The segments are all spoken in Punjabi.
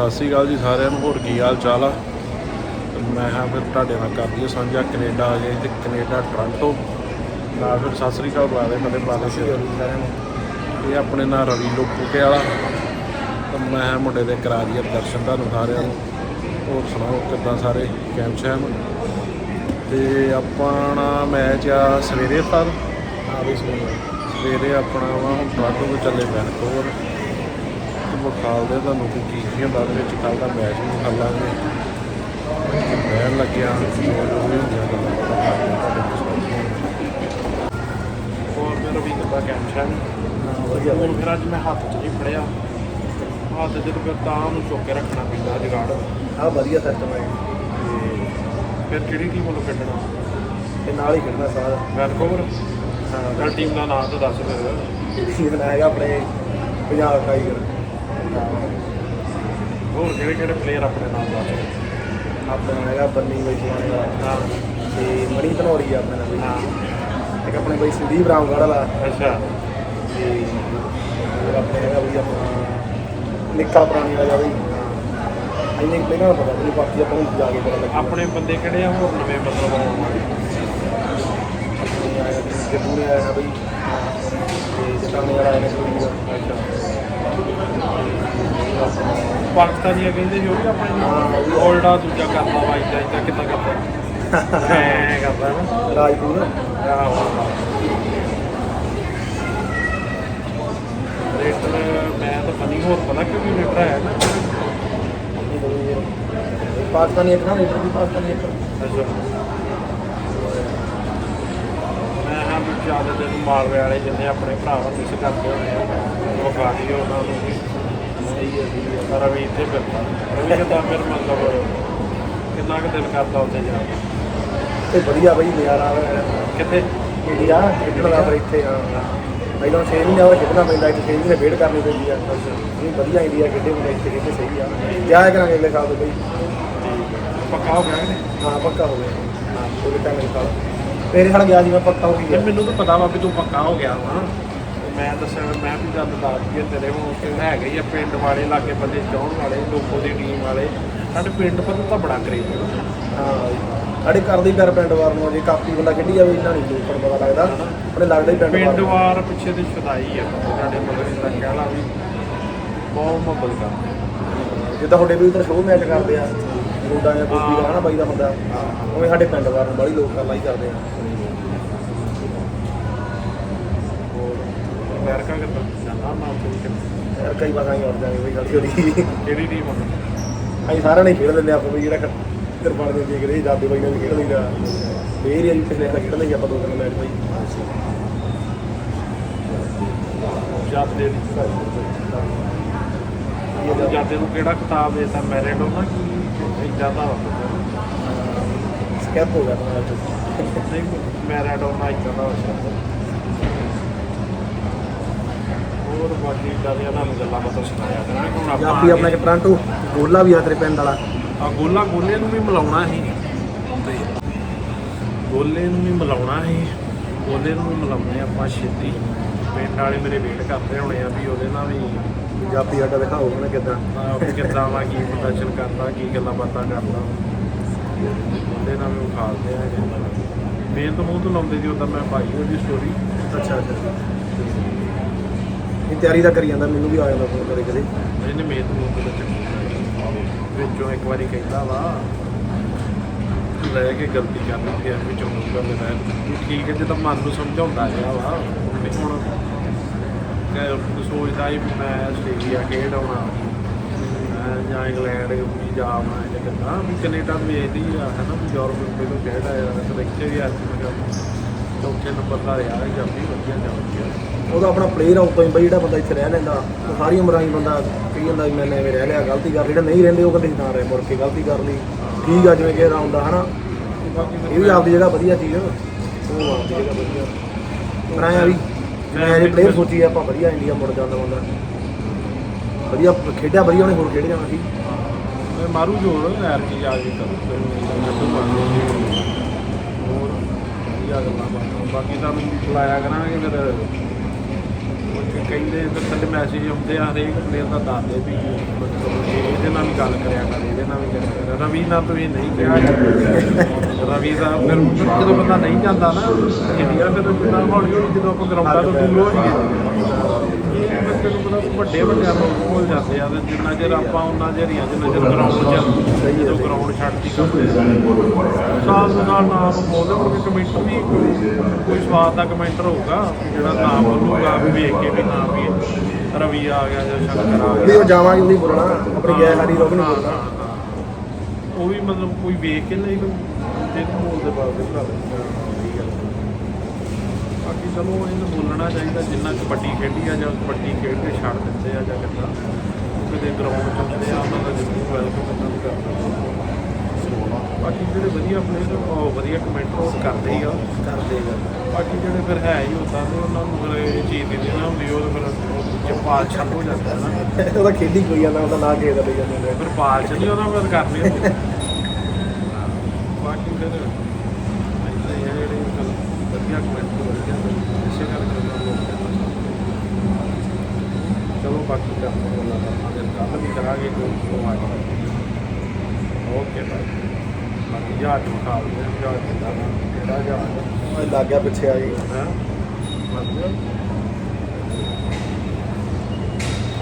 ਸਤਿ ਸ੍ਰੀ ਅਕਾਲ ਜੀ ਸਾਰਿਆਂ ਨੂੰ ਹੋਰ ਕੀ ਹਾਲ ਚਾਲ ਆ? ਮੈਂ ਹਾਂ ਫਿਰ ਤੁਹਾਡੇ ਨਾਲ ਕਰ ਦਈਏ ਸਾਂਝਾ ਕੈਨੇਡਾ ਆ ਗਏ ਤੇ ਕੈਨੇਡਾ ਟੋਰਾਂਟੋ। ਨਾਲ ਫਿਰ ਸਤਿ ਸ੍ਰੀ ਅਕਾਲ ਬੁਲਾ ਦੇ ਕਦੇ ਬੁਲਾ ਸਾਰਿਆਂ ਨੂੰ ਇਹ ਆਪਣੇ ਨਾਲ ਰਵੀ ਲੋਪੂਕੇ ਵਾਲਾ ਤੇ ਮੈਂ ਹਾਂ ਮੁੰਡੇ ਦੇ ਕਰਾ ਦਈਏ ਦਰਸ਼ਨ ਤੁਹਾਨੂੰ ਸਾਰਿਆਂ ਨੂੰ। ਹੋਰ ਸੁਣਾਓ ਕਿੱਦਾਂ ਸਾਰੇ? ਕੈਮ ਸ਼ੈਮ? ਤੇ ਆਪਣਾ ਮੈਚ ਆ ਸਵੇਰੇ ਪਰ ਹਾਂ ਵੀ ਸਵੇਰੇ। ਆਪਣਾ ਵਾ ਹੁਣ ਟੋਰਾਂਟੋ ਤੋਂ ਚੱਲੇ ਵੈਨਕੂਵਰ ਤੇ ਵਿਖਾਲਦੇ ਤੁਹਾਨੂੰ ਕਿ ਕੀ ਕੀ ਹੁੰਦਾ ਉਹਦੇ ਵਿੱਚ ਕੱਲ ਦਾ ਮੈਚ ਵੀ ਵਿਖਾ ਲਾਂਗੇ। ਬਹਿਣ ਲੱਗਿਆ ਜੋ ਜੋ ਵੀ ਹੁੰਦੀਆਂ ਗੱਲਾਂ ਹੋਰ ਮੇਰਾ ਵੀ ਕੈਂਸ਼ਨ ਹੁਣ ਫਿਰ ਅੱਜ ਮੈਂ ਹੱਥ 'ਚ ਨਹੀਂ ਫੜਿਆ। ਹੱਥ ਤੇ ਫਿਰ ਤਾਂ ਉਹਨੂੰ ਚੁੱਕ ਕੇ ਰੱਖਣਾ ਪੈਂਦਾ ਜਗਾੜ। ਆ ਵਧੀਆ ਸਿਸਟਮ ਹੈ ਫਿਰ ਕਿਹੜੀ ਟੀਮ ਵੱਲੋਂ ਖੇਡਣਾ? ਤੇ ਨਾਲ ਹੀ ਖੇਡਣਾ ਸਾਰਾ। ਵੈਨਕੂਵਰ ਹਾਂ ਟੀਮ ਦਾ ਨਾਮ ਤਾਂ ਦੱਸ ਫਿਰ ਟੀਮ ਦਾ ਹੈਗਾ ਆਪਣੇ ਪੰਜਾਬ ਟਾਈਗਰ ਹੋਰ ਕਿਹੜੇ ਕਿਹੜੇ ਪਲੇਅਰ ਆਪਣੇ ਨਾਲ ਦੱਸ ਆਪਣਾ ਹੈਗਾ ਬੰਨੀ ਬਈ ਸੁਆਣੇ ਦਾ। ਹਾਂ। ਤੇ ਮਣੀ ਧਨੌਰੀ ਆ ਆਪਣੇ ਨਾਲ ਬਈ। ਹਾਂ। ਇੱਕ ਆਪਣੇ ਬਈ ਸੰਦੀਪ ਰਾਮਗੜ੍ਹ ਵਾਲਾ। ਅੱਛਾ। ਤੇ ਹੋਰ ਆਪਣੇ ਹੈਗਾ ਬਈ ਆਪਣਾ ਨਿੱਕਾ ਪ੍ਰਾਣੀ ਵਾਲਾ ਬਈ। ਇੰਨੇ ਪਲੇਅਰਾਂ ਦਾ ਪਤਾ ਨਹੀਂ ਬਾਕੀ ਆਪਾਂ ਨੂੰ ਜਾ ਕੇ ਪਤਾ ਲੱਗਿਆ ਆਪਣੇ ਬੰਦੇ ਕਿਹੜੇ ਆ ਹੋਰ ਨਵੇਂ ਮਤਲਬ ਆਉਣ ਵਾਲੇ? ਤੇ ਪੂਰੇ ਆਇਆ ਬਈ। ਤੇ ਜਟਾਣੇ ਵਾਲਾ ਆਇਆ ਨਾ ਦਾ। ਪਾਕਿਸਤਾਨੀਆਂ ਕਹਿੰਦੇ ਜੋ ਵੀ ਆਪਣੇ ਹਾਂ, ਉਹ ਵੀ ਆ। 올ਡਾ ਦੂਜਾ ਕਰਦਾ ਵਾ ਇਦਾਂ ਇਦਾਂ ਕਿੱਦਾਂ ਕਰਦਾ? ਐ ਕਰਦਾ ਨਾ। ਰਾਜਪੂਰ ਰੇਟਰ ਮੈਂ ਤਾਂ ਪਨੀ ਹੋਰ ਪਤਾ ਕਿਉਂਕਿ ਰੇਟਰ ਹੈ ਨਾ। ਪਾਕਿਸਤਾਨੀ ਇੱਕ ਨਾ ਰੇਟਰ ਵੀ ਪਾਕਿਸਤਾਨੀ ਇੱਕ। ਅੱਛਾ। ਮੈਂ ਹਾਂ ਵੀ ਜ਼ਿਆਦਾ ਦਿਨ ਮਾਲਵੇ ਵਾਲੇ ਜਿੰਨੇ ਆਪਣੇ ਭਰਾ ਵਾ ਮਿਸ ਕਰਦੇ ਹੋਣੇ ਆ ਉਹ ਗਾੜੀ ਉਹਨਾਂ ਨੂੰ ਵੀ ਸਹੀ ਹੈ ਸਹੀ ਹੈ ਸਾਰਾ ਵੀ ਇੱਥੇ ਫਿਰਦਾ। ਰਵੀ ਕਿੱਦਾਂ ਫਿਰ ਮਤਲਬ ਕਿੰਨਾ ਕੁ ਦਿਲ ਕਰਦਾ ਉੱਥੇ ਜਾਣ ਨੂੰ? ਤੇ ਵਧੀਆ ਬਈ ਨਜ਼ਾਰਾ। ਕਿੱਥੇ? ਇੰਡੀਆ ਖੇਡਣ ਦਾ ਇੱਥੇ ਆ ਪਹਿਲਾਂ 6 ਮਹੀਨੇ ਹੋਰ ਖੇਡਣਾ ਪੈਂਦਾ ਇੱਥੇ 6 ਮਹੀਨੇ ਵੇਟ ਕਰਨੀ ਪੈਂਦੀ ਆ। ਨਹੀਂ ਵਧੀਆ ਇੰਡੀਆ ਖੇਡੇ ਹੁੰਦੇ ਇੱਥੇ ਖੇਡੇ ਸਹੀ ਆ। ਜਾਇਆ ਕਰਾਂਗੇ ਅਗਲੇ ਸਾਲ ਤੋਂ ਬਈ। ਪੱਕਾ ਹੋ ਗਿਆ ਹਾਂ ਪੱਕਾ ਹੋ ਗਿਆ। ਹਾਂ ਉਹ ਵੀ ਟਾਈਮ ਸਾਲ ਤੇਰੇ ਨਾਲ ਗਿਆ ਸੀ ਮੈਂ ਪੱਕਾ ਹੋ ਤੇ ਗਿਆ। ਮੈਨੂੰ ਤਾਂ ਪਤਾ ਵਾ ਵੀ ਤੂੰ ਪੱਕਾ ਹੋ ਗਿਆ ਵਾ। ਮੈਂ ਦੱਸਿਆ ਵੀ ਮੈਂ ਵੀ ਗੱਲ ਦੱਸ ਦਈਏ ਤੇਰੇ ਹੁਣ ਕਿ ਹੈਗੇ ਹੀ ਆ ਪਿੰਡ ਵਾਲੇ ਲਾਗੇ ਬੰਦੇ ਚਾਹਣ ਵਾਲੇ ਲੋਕੋ ਦੀ ਟੀਮ ਵਾਲੇ। ਸਾਡੇ ਪਿੰਡ ਪਰ ਤਾਂ ਬੜਾ ਕਰੇਜ ਹਾਂ। ਸਾਡੇ ਘਰ ਦੀ ਘਰ ਪਿੰਡ ਵਾਰ ਨੂੰ ਜੇ ਕਾਪੀ ਬੰਦਾ ਖੇਡੀ ਜਾਵੇ ਇੰਨਾ ਨਹੀਂ ਲੋਕਾਂ ਨੂੰ ਪਤਾ ਲੱਗਦਾ। ਆਪਣੇ ਲੱਗਦਾ ਹੀ ਪਿੰਡ ਪਿੰਡ ਨੂੰ। ਵਾਰ ਪਿੱਛੇ ਦੀ ਛਦਾਈ ਆ ਸਾਡੇ ਮਗਰ ਦਾ ਕਹਿਣਾ ਵੀ। ਬਹੁਤ ਮੁਹੱਬਤ ਕਰਦੇ ਜਿੱਦਾਂ ਤੁਹਾਡੇ ਵੀ ਉਧਰ ਸ਼ੋਅ ਮੈਚ ਕਰਦੇ ਆ ਰੋਡਾ ਜਾਂ ਗੋਪੀ ਦਾ ਹਨਾ ਬਾਈ ਦਾ ਹੁੰਦਾ ਉਵੇਂ ਸਾਡੇ ਪਿੰਡ ਵਾਰ ਨੂੰ ਬੜੀ ਲੋਕ ਹੀ ਕਰਦੇ ਆ ਹੋਰ ਅਮਰੀਕਾ ਕਿੱਦਾਂ ਜਾਣਾ ਨਾ ਉੱਥੇ ਕਿ- ਯਾਰ ਕਈ ਵਾਰ ਆਈ ਉੱਡ ਜਾਗੇ ਬਈ ਹੌਲੀ ਹੌਲੀ ਕਿਹੜੀ ਟੀਮ ਆ? ਅਸੀਂ ਸਾਰਿਆਂ ਨੇ ਖੇਡ ਲੈਂਦੇ ਆਪਾਂ ਵੀ ਜਿਹੜਾ ਕਿਰਪਾਨ ਦੇ ਦੇਖਦੇ ਜਾਦੇ ਬਾਈ ਨਾਲ ਵੀ ਖੇਡ ਲਈਦਾ। ਫੇਰ ਹੀ ਅਸੀਂ ਪਿਛਲੇ ਖੇਡ ਲਈ ਆਪਾਂ ਦੋ ਤਿੰਨ ਮੈਚ ਬਾਈ ਜਾਂਦੇ ਜਾਂਦੇ ਨੂੰ ਕਿਹੜਾ ਕਿਤਾਬ ਦੇਤਾ? ਮੈਰਿਟ ਉਹਨਾਂ ਕੀ? ਇਦਾਂ ਦਾ ਸਕੈਪ ਹੋ ਗਿਆ ਨਹੀਂ ਮੈਰਾਡੋਨਾ ਇਦਾਂ ਦਾ ਹੋਇਆ ਹੋਰ ਬਾਕੀ ਤੁਹਾਨੂੰ ਗੱਲਾਂ ਬਾਤਾਂ ਸੁਣਾਇਆ ਕਰਾਂਗੇ। ਹੁਣ ਆਪਾਂ ਪੰਜਾਬੀ ਆਪਣਾ ਇੱਕ ਟ੍ਰਾਂਟੋ ਗੋਲਾ ਵੀ ਆ ਤੇਰੇ ਪਿੰਡ ਵਾਲਾ। ਆ ਗੋਲਾ ਗੋਲੇ ਨੂੰ ਵੀ ਮਿਲਾਉਣਾ ਸੀ। ਤੇ ਗੋਲੇ ਨੂੰ ਵੀ ਮਿਲਾਉਣਾ ਸੀ। ਗੋਲੇ ਨੂੰ ਵੀ ਮਿਲਾਉਣੇ ਆਪਾਂ ਛੇਤੀ। ਪਿੰਡ ਵਾਲੇ ਮੇਰੇ ਵੇਟ ਕਰਦੇ ਹੋਣੇ ਆ ਵੀ ਉਹਦੇ ਨਾਲ ਵੀ ਪੰਜਾਬੀ ਆਡਾ ਦਿਖਾਓ ਉਹਨੇ ਕਿਦਾਂ। ਕਿੱਦਾਂ ਵਾ ਕੀ ਪ੍ਰਦਰਸ਼ਨ ਕਰਦਾ ਕੀ ਗੱਲਾਂ ਬਾਤਾਂ ਕਰਦਾ। ਉਹਦੇ ਨਾਲ ਵੀ ਵਿਖਾਲਦੇ ਆ। ਮੇਨ ਤੋਂ ਮੂੰਹ ਤੋਂ ਲਾਉਂਦੇ ਜੀ ਉਦਾਂ ਮੈਂ ਪਾਈ ਉਹਦੀ ਸਟੋਰੀ ਅੱਛਾ ਅੱਛਾ। ਇਹ ਤਿਆਰੀ ਤਾਂ ਕਰੀ ਜਾਂਦਾ, ਮੈਨੂੰ ਵੀ ਆ ਜਾਂਦਾ ਫੋਨ ਕਦੇ ਕਦੇ। ਇਹਨੇ ਮੇਨ ਤੋਂ ਮੂੰਹ ਵਿੱਚੋਂ ਇੱਕ ਵਾਰੀ ਕਹਿੰਦਾ ਵਾ, ਲੈ ਕੇ ਗਲਤੀ ਕਰ ਲਈ ਫਿਰ ਵਿੱਚੋਂ ਮੂੰਹ ਕਰ ਲੈਣਾ ਠੀਕ ਹੈ, ਜੇ ਤਾਂ ਮਨ ਨੂੰ ਸਮਝਾਉਂਦਾ ਰਿਹਾ ਵਾ ਵੀ ਹੁਣ। ਕਿ ਸੋਚਦਾ ਹੀ ਵੀ ਮੈਂ ਆਸਟ੍ਰੇਲੀਆ ਖੇਡ ਆਉਣਾ। ਮੈਂ ਜਾਂ ਇੰਗਲੈਂਡ ਵੀ ਜਾਵਾਂ ਜਾਂ ਕਿੱਦਾਂ ਵੀ ਕੈਨੇਡਾ ਨੂੰ ਵੇਖਦੀ ਆ, ਹੈ ਨਾ, ਵੀ ਯੂਰਪ ਵਿੱਚ ਪਹਿਲਾਂ ਖੇਡ ਆਇਆ, ਤੇ ਇੱਥੇ ਵੀ ਅੱਜ ਮੈਂ ਚੌਥੇ ਨੰਬਰ ਦਾ ਰਿਹਾ, ਜਾਂ ਵੀ ਵਧੀਆ ਜਾ ਵਧੀਆ ਉਹਦਾ ਆਪਣਾ ਪਲੇਅਰ ਆ ਉਤੋਂ ਹੀ ਬਈ ਜਿਹੜਾ ਬੰਦਾ ਇੱਥੇ ਰਹਿ ਲੈਂਦਾ, ਉਹ ਸਾਰੀ ਉਮਰਾਂ ਹੀ ਬੰਦਾ ਕਹੀ ਜਾਂਦਾ ਵੀ ਮੈਂ ਐਵੇਂ ਰਹਿ ਲਿਆ, ਗਲਤੀ ਕਰ ਲਈ। ਜਿਹੜਾ ਨਹੀਂ ਰਹਿੰਦੇ ਉਹ ਕਹਿੰਦੇ ਸੀ ਨਾ ਰਹਿ, ਮੁੜ ਕੇ ਗਲਤੀ ਕਰ ਲਈ। ਠੀਕ ਆ, ਜਿਵੇਂ ਕਿ ਇਹਦਾ ਹੁੰਦਾ, ਹਨਾ? ਇਹ ਵੀ ਆਪਦੀ ਜਗ੍ਹਾ ਵਧੀਆ ਚੀਜ਼। ਉਹ ਆਪਦੀ ਜਗ੍ਹਾ ਵਧੀਆ। ਪਰ ਐਂ ਆ ਵੀ ਮੈਂ ਜੇ ਪਲੇਅਰ ਸੋਚੀ ਆਪਾਂ ਵਧੀਆ ਇੰਡੀਆ ਮੁੜ ਜਾਂਦਾ ਬੰਦਾ। ਵਧੀਆ ਖੇਡਿਆ, ਵਧੀਆ ਉਹਨੇ ਹੋਰ ਖੇਡ ਜਾਣਾ ਸੀ। ਮੈਂ ਮਾਰੂ ਜੋੜ ਯਾਰ ਕੀ ਆ ਕੇ ਕਰੋ ਫਿਰ ਜਦੋਂ ਮਾਰੂ ਹੋਰ, ਵਧੀਆ ਗੱਲਾਂ ਬਾਤਾਂ। ਬਾਕੀ ਤੁਹਾਨੂੰ ਬੁਲਾਇਆ ਕਰਾਂਗੇ ਫਿਰ। ਕਿ ਕਈ ਫਿਰ ਥੱਲੇ ਮੈਸੇਜ ਆਉਂਦੇ ਆ, ਹਰੇਕ ਪਲੇਅਰ ਦਾ ਦੱਸਦੇ ਵੀ ਮਤਲਬ ਇਹਦੇ ਨਾਲ ਵੀ ਗੱਲ ਕਰਿਆ ਕਰ, ਇਹਦੇ ਨਾਲ ਵੀ ਗੱਲ ਕਰਿਆ ਰਵੀ ਨਾਲ ਤੁਸੀਂ ਨਹੀਂ ਕਿਹਾ ਰਵੀ ਦਾ ਫਿਰ ਜਦੋਂ ਬੰਦਾ ਨਹੀਂ ਜਾਂਦਾ ਨਾ ਇੰਡੀਆ ਫਿਰ ਜਿੰਨਾ ਹੌਲੀ ਹੌਲੀ ਜਦੋਂ ਆਪਾਂ ਗਰਾਊਂਡਾਂ ਤੋਂ ਦੂਰ ਹੋ ਜਾਈਏ। ਇਹ ਬੱਚੇ ਨੂੰ ਪਤਾ ਵੱਡੇ ਵੱਡਿਆਂ ਨੂੰ ਭੁੱਲ ਜਾਂਦੇ ਆ ਤੇ ਜਿੰਨਾ ਚਿਰ ਆਪਾਂ ਉਹਨਾਂ ਚਿਰ ਹੀ ਆ ਜਿੰਨਾ ਚਿਰ ਗਰਾਊਂਡ 'ਚ ਜਦੋਂ ਗਰਾਊਂਡ ਛੱਡਦੀ ਕਰਦੇ ਸਾਲ ਦੇ ਨਾਲ ਨਾਮ ਬੋਲਦੇ ਹੁਣ ਕਮੈਂਟਰ ਵੀ ਕੋਈ- ਕੋਈ ਸਵਾਦ ਦਾ ਕਮੈਂਟਰ ਹੋਊਗਾ ਵੀ ਜਿਹੜਾ ਨਾਮ ਬੋਲੂਗਾ ਵੀ ਵੇਖ ਕੇ ਵੀ ਨਾਮ ਵੀ ਰਵੀ ਆ ਗਿਆ ਜਾਂ ਸ਼ੰਕਰ ਆ ਵੀ ਗਿਆ ਉਹ ਜਾਵਾਂਗੇ ਉਹਦੀ ਬੋਲਣਾ। ਆਪਣੀ ਗੈਰ ਹਾਰੀ ਰੋਕ ਨਹੀਂ ਬੋਲਣਾ। ਉਹ ਵੀ ਮਤਲਬ ਕੋਈ ਵੇਖ ਕੇ ਨਹੀਂ ਕੋਈ ਜਿਹਨੂੰ ਬੋਲਦੇ ਬਾਅਦ ਭਰਾ। ਗੱਲ ਬਾਕੀ ਚਲੋ ਇਹਨੂੰ ਬੋਲਣਾ ਚਾਹੀਦਾ ਜਿੰਨਾ ਕਬੱਡੀ ਖੇਡੀ ਆ ਜਾਂ ਕਬੱਡੀ ਖੇਡ ਕੇ ਛੱਡ ਦਿੰਦੇ ਆ ਜਾਂ ਕਿੱਦਾਂ। ਕਿਤੇ ਗਰਾਊਂਡ ਚ ਹੁੰਦੇ ਆ ਉਹਨਾਂ ਦਾ ਜ਼ਰੂਰ ਵੈਲਕਮ ਵੀ ਕਰਦਾ ਬਾਕੀ ਜਿਹੜੇ ਵਧੀਆ ਪਲੇਅਰ ਉਹ ਵਧੀਆ ਕਮੈਂਟਰ ਉਹ ਕਰਦੇ ਹੀ ਆ। ਕਰਦੇ ਗਾ ਬਾਕੀ ਜਿਹੜੇ ਫਿਰ ਹੈ ਹੀ ਉਦਾਂ ਦੇ ਉਹਨਾਂ ਨੂੰ ਫਿਰ ਇਹ ਚੀਜ਼ ਦੀ ਨਹੀਂ ਨਾ ਹੁੰਦੀ ਉਹ ਫਿਰ ਜੇ ਪਾਲਛਲ ਹੋ ਜਾਂਦਾ ਹੈ ਨਾ ਉਹਦਾ ਖੇਡੀ ਕੋਈ ਜਾਂਦਾ ਉਹਦਾ ਨਾ ਖੇਡਦਾ ਲਈ ਜਾਂਦੇ ਫਿਰ ਪਾਲਛਲ ਨਹੀਂ ਉਹਨਾਂ ਫਿਰ ਕਰਨੀ ਹੁੰਦੀ। ਬਾਕੀ ਫਿਰ ਇੱਦਾਂ ਹੀ ਆ ਜਿਹੜੇ ਚਲੋ ਵਧੀਆ ਕਮੈਂਟ ਵਧੀਆ ਇਸੇ ਕਰਕੇ ਉਹਨਾਂ ਲੋਕ ਚਲੋ ਬਾਕੀ ਕਰਦੇ ਹਾਂ ਗੱਲਾਂ ਬਾਤਾਂ ਫਿਰ ਕੱਲ ਵੀ ਕਰਾਂਗੇ ਕੋਈ ਆ ਓਕੇ ਬਾਈ ਬਾਕੀ ਜਹਾਜ਼ ਨੂੰ ਖਾ ਲਿਆ ਜਹਾਜ਼ ਕਿੱਦਾਂ ਦਾ ਕਿਹੜਾ ਜਹਾਜ਼ ਉਹ ਲੱਗ ਗਿਆ ਪਿੱਛੇ ਆ ਜੀ ਹੈ ਮਤਲਬ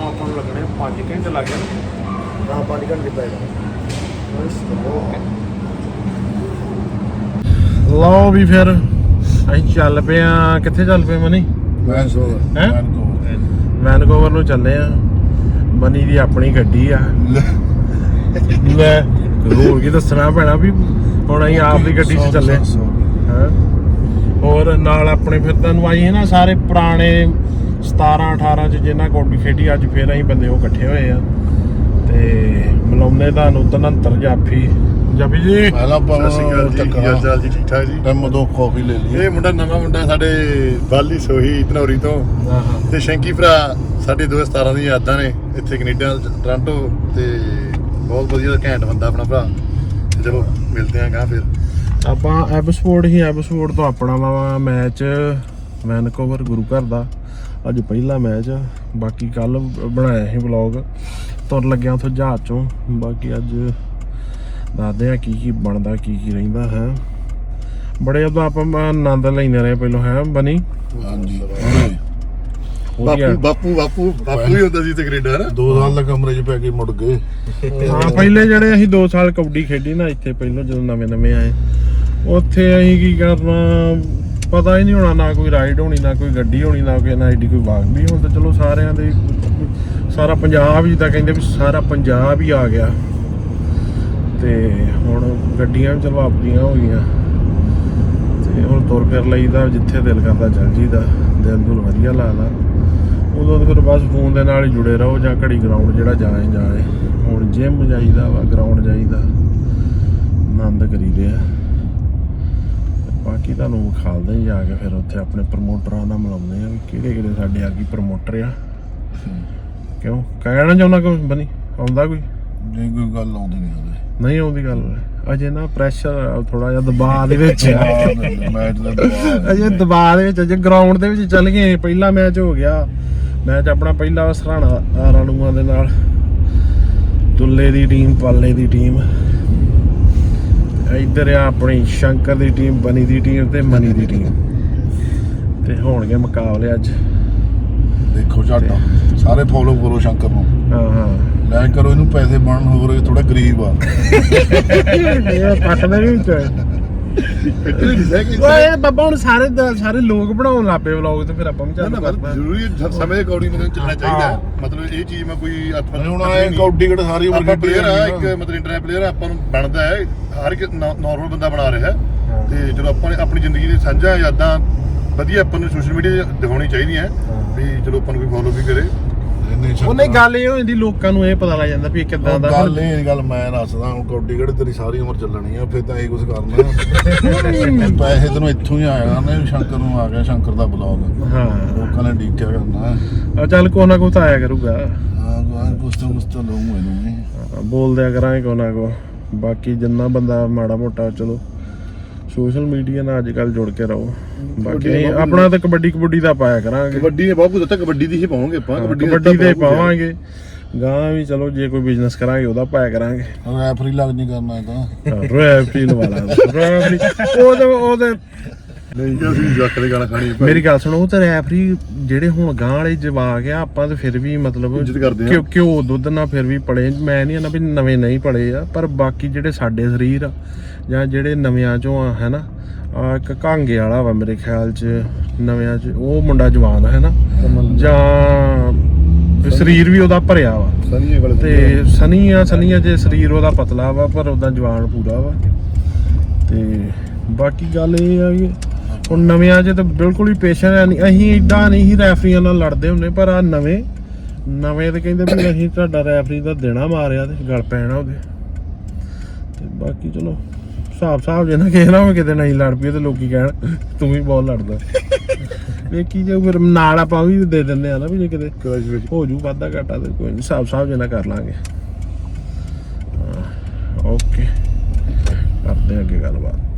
ਆਪਾਂ ਨੂੰ ਲੱਗਣੇ 5 ਘੰਟੇ ਲੱਗ ਗਏ ਹਾਂ 5 ਘੰਟੇ ਪੈ ਜਾਣਾ ਲਓ ਵੀ ਫਿਰ ਅਸੀਂ ਚੱਲ ਪਏ ਆ। ਕਿੱਥੇ ਚੱਲ ਪਏ ਮਨੀ? ਵੈਨਕੂਵਰ ਹੈਂ? ਵੈਨਕੂਵਰ ਨੂੰ ਚੱਲੇ ਆ। ਮਨੀ ਦੀ ਆਪਣੀ ਗੱਡੀ ਆ। ਲੈ ਹੋਰ ਕੀ ਦੱਸਣਾ ਪੈਣਾ ਵੀ ਹੁਣ ਅਸੀਂ ਆਪ ਦੀ ਗੱਡੀ 'ਚ ਚੱਲੇ ਹਾਂ? ਹੋਰ ਨਾਲ ਆਪਣੇ ਫਿਰ ਤੁਹਾਨੂੰ ਆਈ ਹੈ ਨਾ ਸਾਰੇ ਪੁਰਾਣੇ 17 18 ਚ ਜਿੰਨਾ ਕੌਡੀ ਖੇਡੀ ਅੱਜ ਫਿਰ ਅਸੀਂ ਬੰਦੇ ਉਹ ਇਕੱਠੇ ਹੋਏ ਆ। ਤੇ ਮਿਲਾਉਂਦੇ ਤੁਹਾਨੂੰ ਤਨੰਤਰ ਜਾਫੀ ਜਾਫੀ ਜੀ। ਪਹਿਲਾਂ ਸਤਿ ਸ਼੍ਰੀ ਅਕਾਲ ਜੀ। ਕੀ ਹਾਲ ਚਾਲ ਜੀ? ਠੀਕ ਠਾਕ ਜੀ? ਟਾਈਮ ਤੋਂ ਕਾਫੀ ਲੈ ਲਈ। ਇਹ ਮੁੰਡਾ ਨਵਾਂ ਮੁੰਡਾ ਸਾਡੇ ਬਾਲੀ ਸੋਹੀ ਧਨੌਰੀ ਤੋਂ। ਤੇ ਸ਼ੰਕੀ ਭਰਾ ਸਾਡੇ 2017 ਦੀਆਂ ਯਾਦਾਂ ਨੇ। ਇੱਥੇ ਕੈਨੇਡਾ ਟੋਰਾਂਟੋ ਤੇ ਬਹੁਤ ਵਧੀਆ ਘੈਂਟ ਬੰਦਾ ਆਪਣਾ ਭਰਾ। ਚਲੋ ਮਿਲਦੇ ਆਂ ਗਾਂ ਫਿਰ। ਆਪਾਂ ਐਪਸਪੋਰਟ ਹੀ ਐਪਸਪੋਰਟ ਤੋਂ ਆਪਣਾ ਵਾ ਮੈਚ ਵੈਨਕੂਵਰ ਗੁਰੂ ਘਰ ਦਾ। ਅੱਜ ਪਹਿਲਾ ਮੈਚ। ਬਾਕੀ ਕੱਲ ਬਣਾਇਆ ਸੀ ਵਲੌਗ। ਤੁਰ ਲੱਗਿਆ ਉੱਥੋਂ ਜਹਾਜ਼ ਚੋਂ। ਬਾਕੀ ਅੱਜ ਦੱਸਦੇ ਆ ਕੀ ਕੀ ਬਣਦਾ ਕੀ ਕੀ ਰਹਿੰਦਾ ਹੈ। ਬੜੇ ਉਦੋਂ ਆਪਾਂ ਆਨੰਦ ਲੈਂਦੇ ਰਹੇ ਪਹਿਲਾਂ ਹੈ ਬਣੀ? ਹਾਂਜੀ। ਬਾਪੂ ਬਾਪੂ ਬਾਪੂ ਬਾਪੂ ਹੀ ਹੁੰਦਾ ਸੀ ਤੇ ਕੈਨੇਡਾ ਨਾ? ਦੋ ਸਾਲ ਦਾ ਕਮਰੇ 'ਚ ਪੈ ਕੇ ਮੁੜ ਗਏ। ਹਾਂ ਪਹਿਲੇ ਜਿਹੜੇ ਅਸੀਂ 2 ਸਾਲ ਕਬੱਡੀ ਖੇਡੀ ਨਾ ਇੱਥੇ ਪਹਿਲਾਂ ਜਦੋਂ ਨਵੇਂ ਨਵੇਂ ਆਏ ਉੱਥੇ ਅਸੀਂ ਕੀ ਕਰਨਾ ਪਤਾ ਹੀ ਨਹੀਂ ਹੋਣਾ ਨਾ ਕੋਈ ਰਾਈਡ ਹੋਣੀ ਨਾ ਕੋਈ ਗੱਡੀ ਹੋਣੀ ਨਾ ਕੋਈ ਨਾ ਐਡੀ ਕੋਈ ਵਾਕ ਵੀ ਹੁਣ ਤਾਂ ਚਲੋ ਸਾਰਿਆਂ ਦੇ ਸਾਰਾ ਪੰਜਾਬ ਜਿੱਦਾਂ ਕਹਿੰਦੇ ਵੀ ਸਾਰਾ ਪੰਜਾਬ ਹੀ ਆ ਗਿਆ। ਤੇ ਹੁਣ ਗੱਡੀਆਂ ਵੀ ਚਲੋ ਆਪਣੀਆਂ ਹੋ ਗਈਆਂ। ਤੇ ਹੁਣ ਤੁਰ ਫਿਰ ਲਈਦਾ ਜਿੱਥੇ ਦਿਲ ਕਰਦਾ ਚੱਲ ਜੀਦਾ ਦਿਲ ਦੁਲ ਵਧੀਆ ਲੱਗਦਾ ਉਦੋਂ ਫਿਰ ਬਸ ਫੋਨ ਦੇ ਨਾਲ ਹੀ ਜੁੜੇ ਰਹੋ ਜਾਂ ਘੜੀ ਗਰਾਊਂਡ ਜਿਹੜਾ ਜਾਏ ਜਾਏ। ਹੁਣ ਜਿਮ ਜਾਈਦਾ ਵਾ ਗਰਾਊਂਡ ਜਾਈਦਾ। ਆਨੰਦ ਕਰੀਦੇ ਆ। ਬਾਕੀ ਤੁਹਾਨੂੰ ਵਿਖਾਲਦੇ ਹਾਂ ਜਾ ਕੇ ਫਿਰ ਉੱਥੇ ਆਪਣੇ ਪ੍ਰਮੋਟਰਾਂ ਦਾ ਮਿਲਾਉਂਦੇ ਆ ਕਿਹੜੇ ਕਿਹੜੇ ਸਾਡੇ ਆ ਕੀ ਪ੍ਰਮੋਟਰ ਆ ਕਿਉਂ? ਕਹਿਣਾ ਚਾਹੁੰਦਾ ਕੋਈ ਬਣੀ ਆਉਂਦਾ ਕੋਈ? ਨਹੀਂ ਕੋਈ ਗੱਲ ਆਉਂਦੀ ਨਹੀਂ ਹਲੇ ਨਹੀਂ ਆਉਂਦੀ ਗੱਲ। ਅਜੇ ਨਾ ਪ੍ਰੈਸ਼ਰ ਥੋੜਾ ਜਿਹਾ ਦਬਾਅ ਦੇ ਵਿੱਚ। ਆ ਮੈਚ ਦਾ ਦਬਾਅ ਅਜੇ ਦਬਾਅ ਦੇ ਵਿੱਚ ਅਜੇ ਗਰਾਊਂਡ ਦੇ ਵਿੱਚ ਚੱਲ ਗਏ। ਪਹਿਲਾ ਮੈਚ ਹੋ ਗਿਆ। ਮੈਚ ਆਪਣਾ ਪਹਿਲਾ ਸਰਾਣਾ ਰਾਣੂਆਂ ਦੇ ਨਾਲ। ਦੁੱਲੇ ਦੀ ਟੀਮ ਪਾਲੇ ਦੀ ਟੀਮ ਇੱਧਰ ਆ ਆਪਣੀ ਸ਼ੰਕਰ ਦੀ ਟੀਮ ਬਨੀ ਦੀ ਟੀਮ ਤੇ ਮਨੀ ਦੀ ਟੀਮ ਤੇ ਹੋਣਗੇ ਮੁਕਾਬਲੇ ਅੱਜ। ਦੇਖੋ ਝਾਟਾ ਸਾਰੇ ਫੋਲੋ ਕਰੋ ਸ਼ੰਕਰ ਨੂੰ। ਹਾਂ ਹਾਂ। ਲੈ ਕਰੋ ਇਹਨੂੰ ਪੈਸੇ ਬਣਨ ਹੋਰ ਇਹ ਥੋੜਾ ਗਰੀਬ ਆ। ਇਹ ਪੱਟ ਦੇ ਵਿੱਚ। ਓਏ ਬੱਬਾ ਹੁਣ ਸਾਰੇ ਦ- ਸਾਰੇ ਲੋਕ ਬਣਾਉਣ ਲੱਪੇ ਵਲੌਗ ਤੇ ਫਿਰ ਆਪਾਂ ਵੀ ਨਾ ਚੱਲ ਨਾ ਕਰਦੇ ਜ਼ਰੂਰੀ ਹੈ, ਸਮੇਂ ਦੇ ਅਕੋਰਡਿੰਗ ਮਤਲਬ ਚੱਲਣਾ ਚਾਹੀਦਾ ਹੈ। ਮਤਲਬ ਇਹ ਚੀਜ਼ ਮੈਂ ਕੋਈ ਅੱਠ ਹੁਣ ਆਏ ਕੌਡੀ ਕਿਹੜਾ ਸਾਰੀ ਉਮਰ ਆਪਾਂ ਖੇਡੀ ਪਲੇਅਰ ਆ ਜਾਂਦੀ ਇੱਕ ਆ। ਮਤਲਬ ਇੰਟਰਨੈਟ ਪਲੇਅਰ ਆਪਾਂ ਨੂੰ ਬਣਦਾ ਹੈ। ਹਰ ਇੱਕ ਨਾਰਮਲ ਬੰਦਾ ਬਣਾ ਰਿਹਾ ਹੈ। ਤੇ ਜਦੋਂ ਆਪਾਂ ਨੇ ਆਪਣੀ ਜ਼ਿੰਦਗੀ ਦੀ ਸਾਂਝਾ ਯਾਦਾਂ ਵਧੀਆ ਆਪਾਂ ਨੂੰ ਸੋਸ਼ਲ ਮੀਡੀਆ ਦਿਖਾਉਣੀ ਚਾਹੀਦੀਆਂ ਵੀ ਚਲੋ ਆਪਾਂ ਨੂੰ ਕੋਈ ਫੋਲੋ ਵੀ ਕਰੇ। ਸ਼ੰਕਰ- ਉਹਨੇ ਗੱਲ ਇਹ ਹੋ ਜਾਂਦੀ ਲੋਕਾਂ ਨੂੰ ਇਹ ਪਤਾ ਲੱਗ ਜਾਂਦਾ ਵੀ ਇਹ ਕਿੱਦਾਂ ਉਹ ਦਾ ਗੱਲ ਇਹ ਗੱਲ ਮੈਂ ਦੱਸਦਾ ਹੁਣ ਕੌਡੀ ਕਿਹੜੇ ਤੇਰੀ ਸਾਰੀ ਉਮਰ ਚੱਲਣੀ ਆ ਫਿਰ ਤਾਂ ਇਹ ਕੁਝ ਕਰਨਾ। ਪੈਸੇ ਤੈਨੂੰ ਇੱਥੋਂ ਹੀ ਆਇਆ ਨੇ ਸ਼ੰਕਰ ਨੂੰ ਆ ਗਿਆ ਸ਼ੰਕਰ ਦਾ ਬਲੌਗ। ਹਾਂ। ਲੋਕਾਂ ਨੇ ਡੀਕਿਆ ਕਰਨਾ। ਆ ਚੱਲ ਕੋ ਨਾ ਕੋ ਤਾਂ ਆਇਆ ਕਰੂਗਾ। ਹਾਂ ਕੁਛ ਤਾਂ ਕੁਛ ਤਾਂ ਕਰਾਂਗੇ ਕੋ ਨਾ ਕੋ ਬਾਕੀ ਜਿੰਨਾ ਬੰਦਾ ਮਾੜਾ ਮੋਟਾ ਚਲੋ। ਸੋਸ਼ਲ ਮੀਡੀਆ ਨਾਲ ਅੱਜ ਕੱਲ ਜੁੜ ਕੇ ਰਹੋ। ਬਾਕੀ ਆਪਣਾ ਤਾਂ ਕਬੱਡੀ ਕਬੱਡੀ ਦਾ ਪਾਇਆ ਕਰਾਂਗੇ। ਕਬੱਡੀ ਨੇ ਬਹੁਤ ਕੁਝ ਦਿੱਤਾ ਕਬੱਡੀ ਦੀ ਹੀ ਪਾਵਾਂਗੇ ਆਪਾਂ ਕਬੱਡੀ ਦੇ। ਪਾਵਾਂਗੇ। ਗਾਂ ਵੀ ਚਲੋ ਜੇ ਕੋਈ ਬਿਜ਼ਨਸ ਕਰਾਂਗੇ ਉਹਦਾ ਪਾਇਆ ਕਰਾਂਗੇ। ਰੈਫਰੀ ਲੱਗ ਨਹੀਂ ਕਰਨਾ ਇਹ ਤਾਂ। ਰੈਫਰੀ ਵਾਲਾ ਰੈਫਰੀ ਉਹਦੇ ਉਹਦੇ ਨਹੀਂ ਜੀ ਅਸੀਂ ਜੱਕ ਦੇ ਗਾਣਾ ਖਾਣੀ ਮੇਰੀ ਗੱਲ ਸੁਣੋ ਉਹ ਤਾਂ ਰੈਫਰੀ ਜਿਹੜੇ ਹੁਣ ਗਾਂ ਵਾਲੇ ਜਵਾਕ ਆ ਆਪਾਂ ਤਾਂ ਫਿਰ ਵੀ ਮਤਲਬ ਇੱਜ਼ਤ ਕਰਦੇ ਆ। ਦੁੱਧ ਨਾਲ ਫਿਰ ਵੀ ਪੜੇ ਮੈਂ ਨਹੀਂ ਨਾ ਵੀ ਨਵੇਂ ਨਹੀਂ ਪੜੇ ਆ ਪਰ ਬਾਕੀ ਜਿਹੜੇ ਸਾਡੇ ਸਰੀਰ ਆ ਜਾਂ ਜਿਹੜੇ ਨਵਿਆਂ ਚੋਂ ਆ ਹੈਨਾ? ਆ ਇੱਕ ਕਾਂਗੇ ਵਾਲਾ ਵਾ ਮੇਰੇ ਖਿਆਲ ਚ ਨਵਿਆਂ ਚ ਉਹ ਮੁੰਡਾ ਜਵਾਨ ਆ ਹੈਨਾ? ਜਾਂ ਸਰੀਰ ਵੀ ਉਹਦਾ ਭਰਿਆ ਵਾ। ਤੇ ਸਨੀ ਆ ਸਨੀ ਆ ਜੇ ਸਰੀਰ ਉਹਦਾ ਪਤਲਾ ਵਾ ਪਰ ਉਹਦਾ ਜਵਾਨ ਪੂਰਾ ਵਾ। ਤੇ ਬਾਕੀ ਗੱਲ ਇਹ ਆ ਵੀ ਹੁਣ ਨਵਿਆਂ 'ਚ ਤਾਂ ਬਿਲਕੁਲ ਹੀ ਪੇਸ਼ੈਂਟ ਨਹੀਂ ਅਸੀਂ ਇਦਾਂ ਨਹੀਂ ਹੀ ਰੈਫਰੀਆਂ ਨਾਲ ਲੜਦੇ ਹੁੰਦੇ ਪਰ ਆ ਨਵੇਂ ਨਵੇਂ ਤੇ ਕਹਿੰਦੇ ਵੀ ਅਸੀਂ ਤੁਹਾਡਾ ਰੈਫਰੀ ਦਾ ਦੇਣਾ ਮਾਰਿਆ ਤੇ ਗੱਲ ਪੈਣਾ ਉਹਦੇ। ਤੇ ਬਾਕੀ ਚਲੋ ਹਿਸਾਬ ਹਿਸਾਬ ਜੇ ਨਾ ਕਿਸੇ ਨਾਲ ਹੋਵੇ ਕਿਤੇ ਨਹੀਂ ਲੜ ਪਈ ਤੇ ਲੋਕੀ ਕਹਿਣ ਤੂੰ ਵੀ ਬਹੁਤ ਲੜਦਾ। ਵੇਖੀ ਜੇ ਫਿਰ ਨਾਲ ਆਪਾਂ ਵੀ ਦੇ ਦਿੰਦੇ ਆ ਨਾ ਵੀ ਜੇ ਕਿਤੇ ਹੋ ਜੂ ਵਾਧਾ ਘਾਟਾ ਤੇ ਕੋਈ ਨਹੀਂ ਹਿਸਾਬ ਹਿਸਾਬ ਜਿਹਾ ਕਰ ਲਾਂਗੇ। ਓਕੇ। ਕਰਦੇ ਅੱਗੇ ਗੱਲਬਾਤ।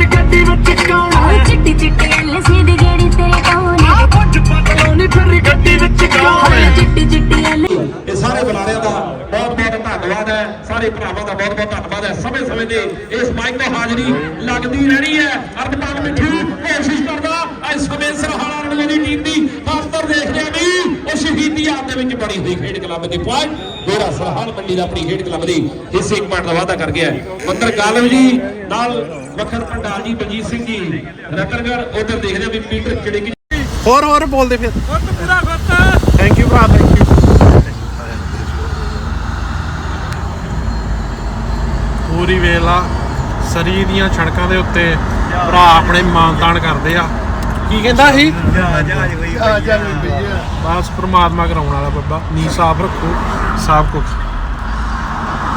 ਉਹ ਚਿੱਟੀ ਚਿੱਟੀ ਐਲਸੀ ਦੀ ਗੇੜੀ ਤੇਰੇ ਕੋਲ ਆ ਪੁੱਟ ਪਤਲੋਨੀ ਫਿਰ ਗੱਡੀ ਵਿੱਚ ਕੌਣ ਚਿੱਟੀ ਚਿੱਟੀ ਐਲ ਇਹ ਸਾਰੇ ਬੁਲਾਰਿਆਂ ਦਾ ਬਹੁਤ ਬਹੁਤ ਧੰਨਵਾਦ ਹੈ। ਸਾਰੇ ਭਰਾਵਾਂ ਦਾ ਬਹੁਤ ਬਹੁਤ ਧੰਨਵਾਦ ਹੈ। ਸਮੇਂ ਸਮੇਂ ਤੇ ਇਸ ਮਾਈਕ ਤੇ ਹਾਜ਼ਰੀ ਲੱਗਦੀ ਰਹਿਣੀ ਹੈ। ਅਰਪਾਲ ਮਿੱਠੂ ਕੋਸ਼ਿਸ਼ ਕਰਦਾ ਅੱਜ ਸਮੇਂ ਸਰਹਾਲਾ ਰਣਜੀਤ ਦੀ ਟੀਮ ਦੀ ਖਾਸ ਤੌਰ ਦੇਖ ਰਿਹਾ ਵੀ ਉਹ ਸ਼ਹੀਦੀ ਯਾਦ ਦੇ ਵਿੱਚ ਬਣੀ ਹੋਈ ਖੇਡ ਕਲੱਬ ਦੀ ਪੁਆਇੰਟ। ਜਿਹੜਾ ਸਰਹਾਲ ਮੰਡੀ ਦਾ ਆਪਣੀ ਖੇਡ ਕਲੱਬ ਦੀ ਹਿੱਸੇ ਇੱਕ ਪੁਆਇੰਟ ਦਾ ਵਾਅਦਾ ਕਰ ਗਿਆ ਮੰਦਰ ਗਾਲਵ ਜੀ ਨਾਲ ਵਖਰ ਪੰਡਾਲ ਜੀ ਬਲਜੀਤ ਸਿੰਘ ਜੀ ਰਤਨਗੜ ਉਧਰ ਦੇਖਦੇ ਹਾਂ ਵੀ ਪੀਟਰ ਚੜੇਗੀ ਹੋਰ ਹੋਰ ਬੋਲਦੇ ਫਿਰ। ਗੁੱਟ ਪੂਰਾ ਗੁੱਟ ਥੈਂਕ ਯੂ ਭਰਾ ਥੈਂਕ ਯੂ ਪੂਰੀ ਵੇਲਾ ਸਰੀ ਦੀਆਂ ਛੜਕਾਂ ਦੇ ਉੱਤੇ ਭਰਾ ਆਪਣੇ ਮਾਨਤਾਨ ਕਰਦੇ ਆ। ਕੀ ਕਹਿੰਦਾ ਸੀ? ਆ ਜਾ ਭਈਆ ਬਸ ਪ੍ਰਮਾਤਮਾ ਕਰਾਉਣ ਵਾਲਾ ਬੱਬਾ ਨੀ ਸਾਫ਼ ਰੱਖੋ ਸਭ ਕੁਝ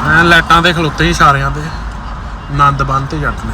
ਐ ਲਾਈਟਾਂ ਦੇ ਖਲੋਤੇ ਹੀ ਇਸ਼ਾਰਿਆਂ ਦੇ ਆਨੰਦ ਬੰਨ ਤੇ ਜੱਟ ਨੇ।